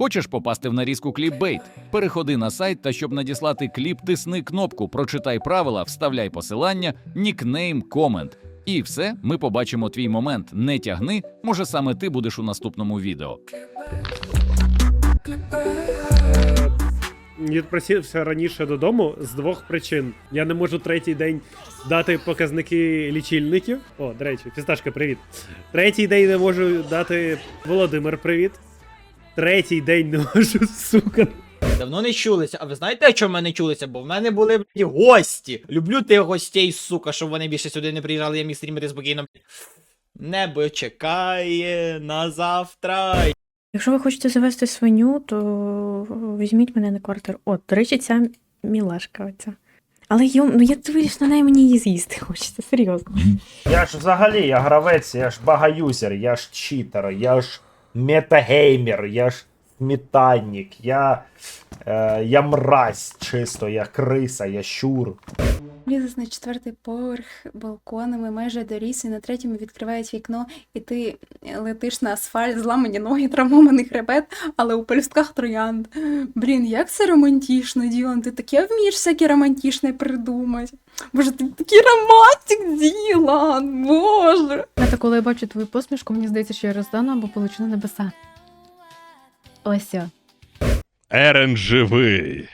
Хочеш попасти в нарізку кліпбейт? Переходи на сайт та щоб надіслати кліп, тисни кнопку, прочитай правила, вставляй посилання, нікнейм, комент. І все, ми побачимо твій момент. Не тягни, може саме ти будеш у наступному відео. Відпросився раніше додому з двох причин. Я не можу третій день дати показники лічильників. О, до речі, фісташка, привіт. Третій день не можу дати Володимир, привіт. Третій день не можу, сука. Давно не чулися. А ви знаєте, чому ми не чулися? Бо в мене були блядь, гості. Люблю тих гостей, сука, щоб вони більше сюди не приїжджали, я міг стрімити спокійно. Небо чекає на завтра. Якщо ви хочете завести свиню, то візьміть мене на квартиру. О, до речі, ця мілашка оця. Але йом, ну ти виріш на неї мені її з'їсти хочеться, серйозно. Я ж взагалі, я гравець, я ж багаюзер, я ж читер, я ж метагеймер, я ж сметанник, я, е, я мразь чисто, я криса, я щур. Лізеш на четвертий поверх балконами, майже до лісу, і на третьому відкривають вікно, і ти летиш на асфальт, зламані ноги, травмований хребет, але у пелюстках троянд. Блін, як це романтично, Ділан, ти таке вмієш всяке романтичне придумати. Боже, ти такий романтик, Ділан, боже. Та коли я бачу твою посмішку, мені здається, що я роздану або полечу на небеса. Ось. о. Ерен живий.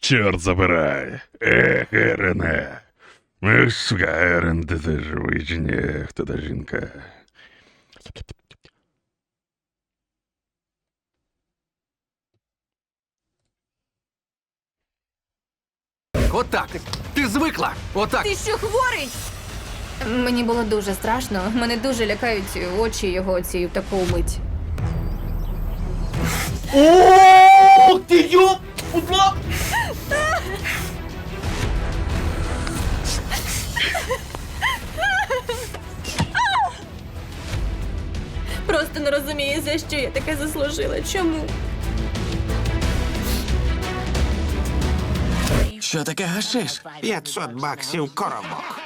Чорт забирай. Ех, Ерене. Ех, сука, Ерен, ти ти живий чи ні? Хто та жінка? Отак. Ти звикла. Отак. Ти що хворий? Мені було дуже страшно. Мене дуже лякають очі його цією таку мить. Ох ти йоп! Удла! Просто не розумію, за що я таке заслужила. Чому? Що таке гашиш? 500 баксів коробок.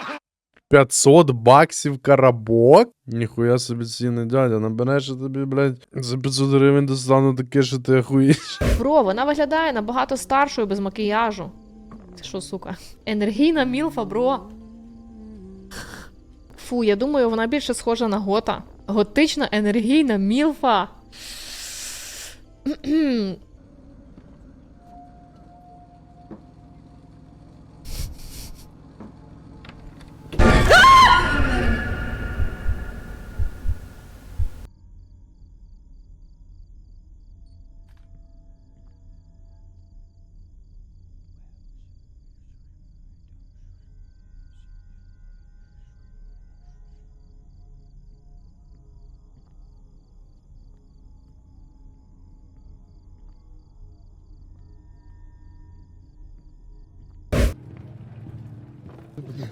500 баксів карабок? Ніхуя собі ціни, дядя. Набереш тобі, блядь, за 500 гривень достану таке, що ти охуєш. Бро, вона виглядає набагато старшою без макіяжу. Ти що, сука? Енергійна мілфа, бро. Фу, я думаю, вона більше схожа на гота. Готична енергійна мілфа.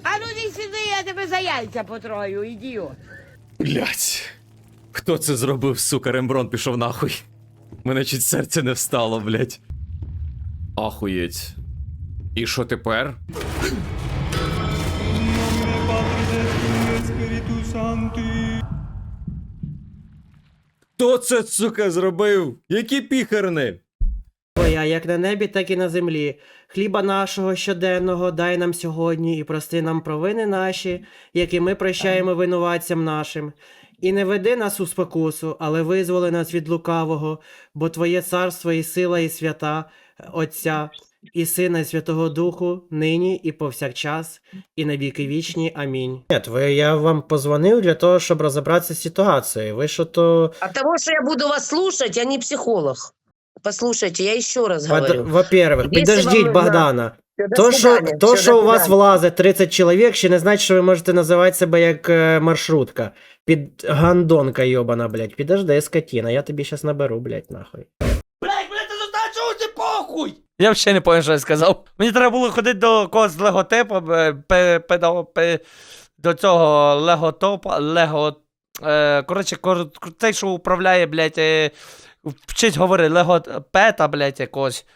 А ну не сюди, я тебе за яйця потрою, ідіот. Блять. Хто це зробив, сука, Ремброн пішов нахуй. Мене чуть серце не встало, блять. Ахуєть. І що тепер? Хто це, сука, зробив? Які піхарни? Твоя як на небі, так і на землі. Хліба нашого щоденного дай нам сьогодні і прости нам провини наші, які ми прощаємо винуватцям нашим. І не веди нас у спокусу, але визволи нас від лукавого, бо Твоє царство і сила, і свята, Отця, і Сина, і Святого Духу, нині і повсякчас, і на віки вічні. Амінь. Ні, ви, я вам позвонив для того, щоб розібратися з ситуацією. Ви що то. От того, что я буду вас слушать, я не психолог. Послушайте, я еще раз Под- говорю. Во-первых, Если підождіть, вам нужна- Богдана. Всё, до То, що, свидания, то, всё, що до у вас свидания. влазить 30 чоловік, ще не значить, що ви можете називати себе як е, маршрутка. Під гандонка йобана, блядь. Підожди, скотіна, я тобі щас наберу, блядь, нахуй. Блядь, блядь, ти знаєш, чого ти похуй? Я взагалі не пам'ятаю, що я сказав. Мені треба було ходити до когось з леготипа, е, пе, педо, пе, до цього леготопа, лего. Е, коротше, кор, цей, що управляє, блядь, е, вчить говорити, легопета, блядь, якогось.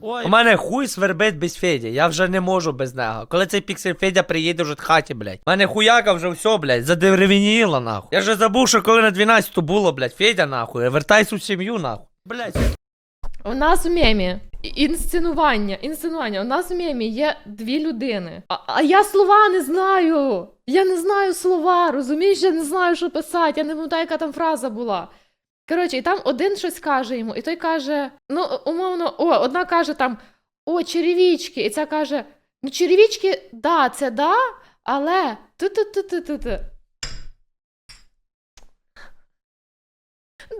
Ой, У мене хуй свербить без Феді, я вже не можу без нього. Коли цей піксель Федя приїде вже в хаті, блядь. У мене хуяка вже все, блядь, задеревеніла, нахуй. Я вже забув, що коли на 12 було, блядь, Федя, нахуй, вертайся у сім'ю, нахуй. Блядь. У нас в мемі інсценування, інсценування. У нас в мемі є дві людини. А, а я слова не знаю. Я не знаю слова, розумієш? Я не знаю, що писати. Я не пам'ятаю, яка там фраза була. Коротше, і там один щось каже йому, і той каже: ну, умовно, о, одна каже там: о, черевічки. І ця каже: ну, черевічки, да, це да, але ти-ти-ти-ти-ти.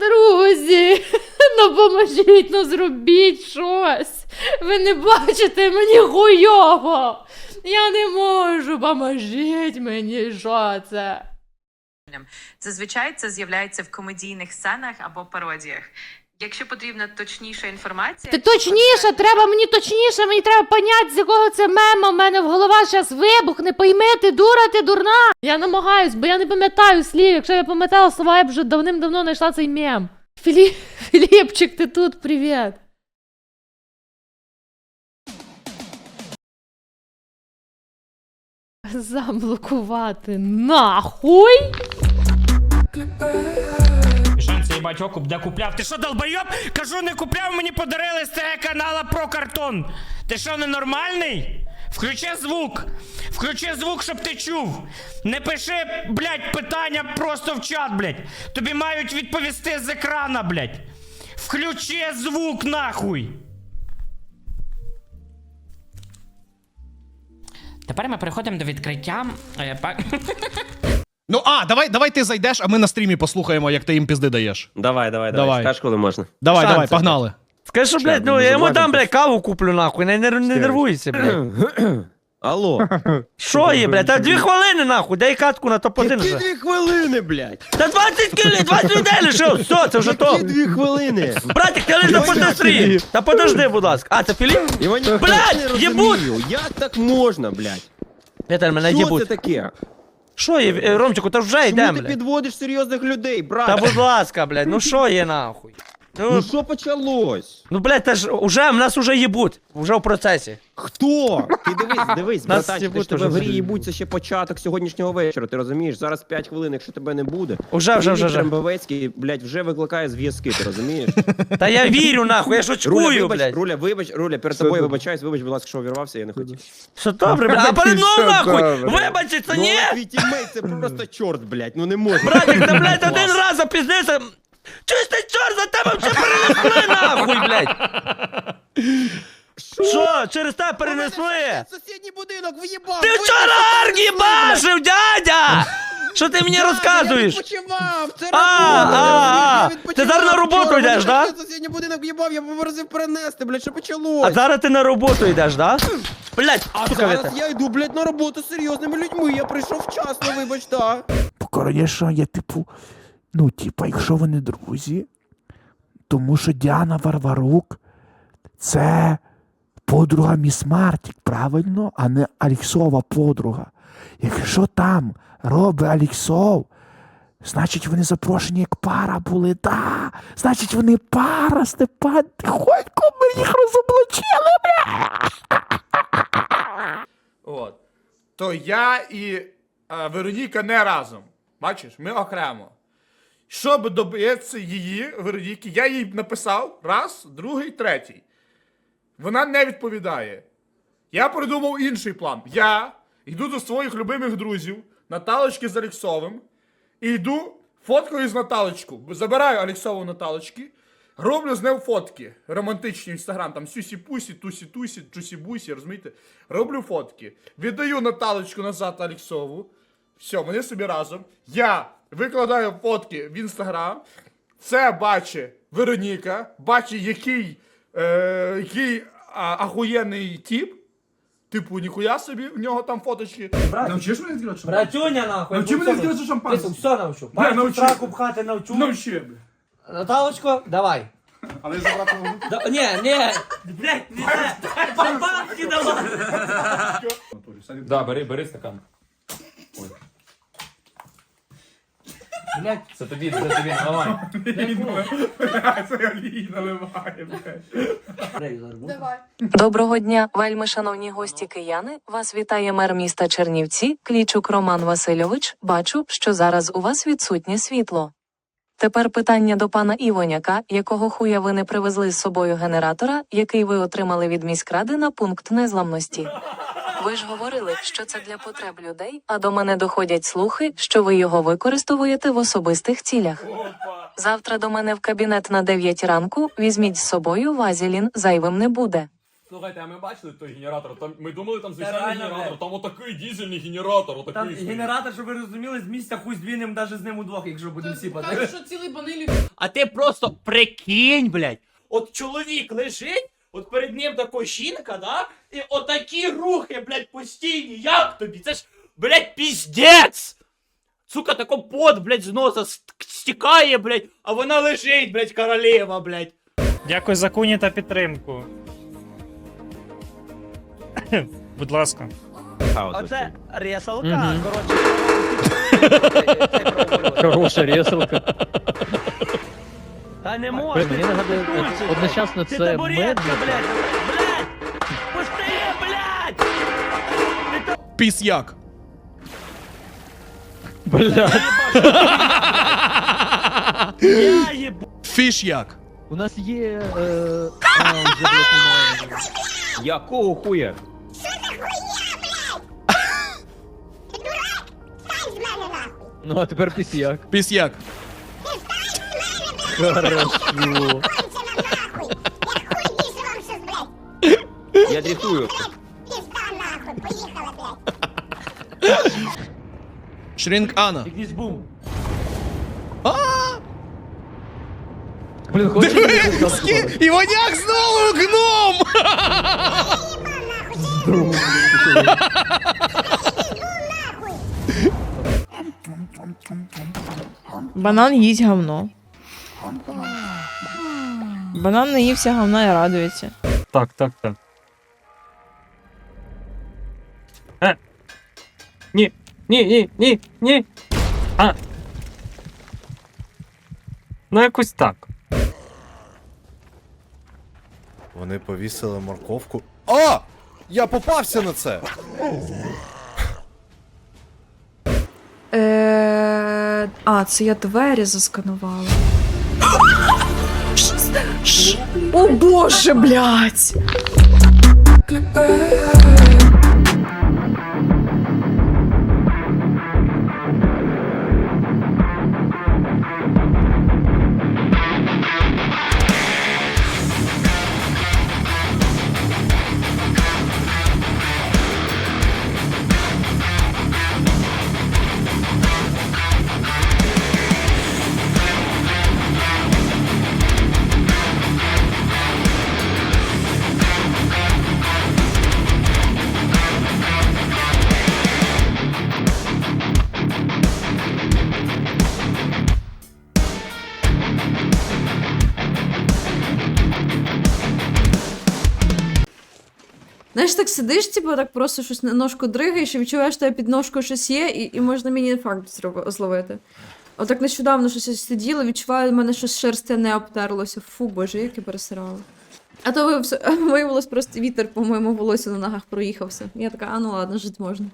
Друзі, ну поможіть, ну зробіть щось. Ви не бачите мені хуйово. Я не можу, поможіть мені, що це. Зазвичай це з'являється в комедійних сценах або пародіях. Якщо потрібна точніша інформація, Ти точніше, треба мені точніше, мені треба поняти, з якого це мема. У мене в голова зараз вибухне, пойми, ти дура, ти дурна. Я намагаюсь, бо я не пам'ятаю слів. Якщо я пам'ятала слова, я б вже давним-давно знайшла цей мем. Філіп, Філіпчик, ти тут, привіт. Заблокувати нахуй. Шанси їбать де купляв. Ти що, долбойоб? Кажу, не купляв, мені подарили з того канала про картон. Ти що, ненормальний? Включи звук. Включи звук, щоб ти чув. Не пиши, блядь, питання просто в чат, блядь. Тобі мають відповісти з екрана, блядь. Включи звук, нахуй. Тепер ми переходимо до відкриття. е, Ну а, давай, давай ти зайдеш, а ми на стрімі послухаємо, як ти їм пізди даєш. Давай, давай, давай. Давай. Скаж, коли можна. Давай, Шанси. давай, погнали. Скажи, що, блядь, ну я йому дам, блядь, каву куплю нахуй, не, не, не нервуйся, блядь. Алло. Що є, блядь? Та дві хвилини нахуй, дай катку на топ-1 Які вже. дві хвилини, блядь? Та 20 кілі, 20 людей лишив, все, це вже то. Які дві хвилини? Братик, ти лиш запусти стрім. Та подожди, будь ласка. А, це Філіп? Іван, я Блядь, не єбуть! розумію, Як так можна, блядь? Віталь, мене Що це їбуть. таке? Що є, е, Ромчику, та вже Чому йдемо, ти блядь. підводиш серйозних людей, брат? Та будь ласка, блядь, ну що є нахуй? Ну Ну, що почалось? ну блядь, та ж уже, в нас уже їбуть, вже в процесі. Хто? Ти дивись, дивись, Нас братанчик, ти ж тебе в грі їбуть, це ще початок сьогоднішнього вечора, ти розумієш? Зараз 5 хвилин, якщо тебе не буде. Уже, вже, вже, вже. Трембовецький, блядь, вже викликає зв'язки, ти розумієш? Та я вірю, нахуй, я ж Руля, очкую, вибач, блядь. Руля, вибач, Руля, перед тобою вибачаюсь, вибач, будь ласка, що увірвався, я не хотів. Все добре, блядь, а перед мною нахуй, вибачиться, Ну, ні? але твій тіммейт це просто чорт, блядь, ну не можна. Братик, та, блядь, один раз запізнився. Чистий чорт за тебе все перенесли, нахуй, блядь. Що, через тебе перенесли? Сусідній будинок в'їбав! Ти вчора аргі бачив, дядя! Що ти мені розказуєш? Я відпочивав, це А, робота, а, а. Ти зараз на роботу вчора, йдеш, да? ще Сусідній будинок в'їбав, я попросив перенести, блядь, що А зараз ти на роботу йдеш, да? Блядь, А сука, зараз я йду, блядь, на роботу з серйозними людьми, я прийшов вчасно, вибач, так. Конечно, я типу, ну, типа, якщо вони друзі, тому що Діана Варварук це подруга Міс Мартік, правильно, а не Аліксова подруга. Якщо там робить Аліксов, значить вони запрошені як пара були, да. Значить вони пара, Степан Тихонько, ми їх розоблачили. От. То я і е, Вероніка не разом. Бачиш, ми окремо. Щоб добитися її, Вероніки, я їй написав раз, другий, третій. Вона не відповідає. Я придумав інший план. Я йду до своїх любимих друзів, Наталочки з Аліксовим, і йду фоткаю з Наталочку. Забираю Аліксову Наталочки, роблю з нею фотки. Романтичні інстаграм, там сюсі-пусі, тусі-тусі, чусі-бусі, розумієте? Роблю фотки. Віддаю Наталочку назад Аліксову. Все, вони собі разом. Я викладаю фотки в інстаграм. Це бачить Вероніка, бачить, який, е, який а, ахуєнний тіп. Типу, ніхуя собі, в нього там фоточки. Навчиш мене відкривати шампанське? Братюня, нахуй. Навчи мене відкривати шампанське. Все навчу. Бля, Пальцем навчи. траку пхати навчу. Навчи, бля. Наталочко, давай. Але забрати можу? Да, ні, ні. Блядь, не це. Шампанське давай. Да, бери, бери стакан. Блядь. Це тобі, це тобі, наливай. Це олій наливає, блядь. Давай. Доброго дня, вельми шановні гості кияни. Вас вітає мер міста Чернівці, Клічук Роман Васильович. Бачу, що зараз у вас відсутнє світло. Тепер питання до пана Івоняка, якого хуя ви не привезли з собою генератора, який ви отримали від міськради на пункт незламності. Ви ж говорили, що це для потреб людей, а до мене доходять слухи, що ви його використовуєте в особистих цілях. Завтра до мене в кабінет на 9 ранку візьміть з собою вазелін, зайвим не буде. Слухайте, а ми бачили той генератор? Там ми думали, там Та звичайний реально, генератор, там отакий дізельний генератор, отакий. Там стоїть. генератор, щоб ви розуміли, з місця хуй здвинем навіть з ним удвох, якщо будемо сіпати. Що цілий банилів. А ти просто прикинь, блядь. От чоловік лежить, от перед ним така жінка, да? І отакі рухи, блядь, постійні. Як тобі? Це ж, блядь, піздець! Сука, тако пот, блядь, з носа ст- стікає, блядь, а вона лежить, блядь, королева, блядь. Дякую за куні та підтримку. Будь ласка. Оце ресалка, коротше. Хороша ресалка. Та не можна. Блін, мені нагадує, от- одночасно ти це табуретка, блядь, блядь, пусти, блядь! Пісяк. Блядь. Я їб... Фішяк. У нас є. Е... А, вже, блядь, немає. Якого хуя? Ну, а тепер пісяк. Пісяк. Хорошо. Я дрифтую. Шрінк Анна. Якийсь бум. Блін, хочеш Дивись, Іваняк знову гном! Банан їсть говно. Банан наївся говна і радується. Так, так, так. Е. Ні, ні, ні, ні, ні. А. Ну, якось так. Вони повісили морковку. А! Я попався на це! Е... А, це я двері засканувала. О боже, блядь! Знаєш, так сидиш, типу, так просто щось на ножку дригаєш і відчуваєш, що я під ножкою щось є, і, і можна мені інфаркт зловити. Отак нещодавно щось сиділо, відчуваю, в мене щось шерсте не обтерлося. Фу, боже, як я пересирала. А то виявилось, просто вітер по моєму волосю на ногах проїхався. Я така, а ну ладно, жити можна.